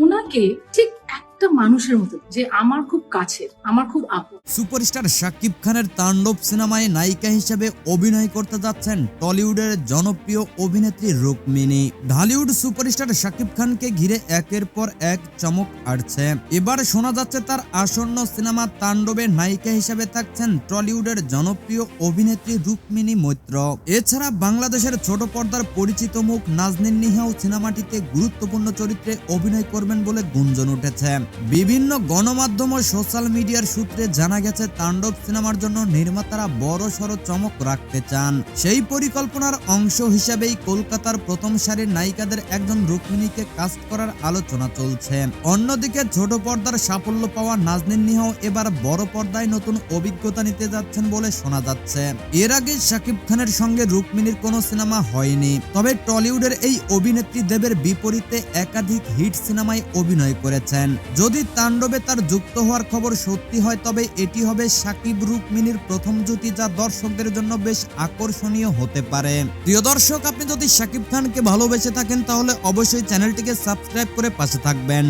ওনাকে ঠিক একটা মানুষের মতো যে আমার খুব কাছের, আমার খুব আপন। সুপারস্টার শাকিব খানের তাণ্ডব সিনেমায় নায়িকা হিসেবে অভিনয় করতে যাচ্ছেন টলিউডের জনপ্রিয় অভিনেত্রী রুক্মিণী। ঢালিউড সুপারস্টার শাকিব খানকে ঘিরে একের পর এক চমক আসছে এবার শোনা যাচ্ছে তার আসন্ন সিনেমা তাণ্ডবে নায়িকা হিসেবে থাকছেন টলিউডের জনপ্রিয় অভিনেত্রী রুক্মিণী মৈত্র। এছাড়া বাংলাদেশের ছোট পর্দার পরিচিত মুখ নাজনীন নিহাও সিনেমাটিতে গুরুত্বপূর্ণ চরিত্রে অভিনয় করবেন বলে গুঞ্জন উঠেছে। বিভিন্ন গণমাধ্যম ও সোশ্যাল মিডিয়ার সূত্রে জানা গেছে, তাণ্ডব সিনেমার জন্য নির্মাতারা বড় সড় চমক রাখতে চান। সেই পরিকল্পনার অংশ হিসেবেই কলকাতার প্রথম সারির নায়িকাদের একজন রুক্মিণীকে কাস্ট করার আলোচনা চলছে। অন্যদিকে ছোট পর্দার সাফল্য পাওয়া নাজনীন নিহাও এবার বড় পর্দায় নতুন অভিজ্ঞতা নিতে যাচ্ছেন বলে শোনা যাচ্ছে। এর আগে শাকিব খানের সঙ্গে রুক্মিণীর কোনো সিনেমা হয়নি। তবে টলিউডের এই অভিনেত্রী দেবের বিপরীতে একাধিক হিট সিনেমায় অভিনয় করেছেন। যদি তাণ্ডবে তার যুক্ত হওয়ার খবর সত্যি হয়, তবে এটি হবে সাকিব রুকমিনীর প্রথম জুটি, যা দর্শকদের জন্য বেশ আকর্ষণীয় হতে পারে। প্রিয় দর্শক, আপনি যদি সাকিব খানকে ভালোবেসে থাকেন, তাহলে অবশ্যই চ্যানেলটিকে সাবস্ক্রাইব করে পাশে থাকবেন।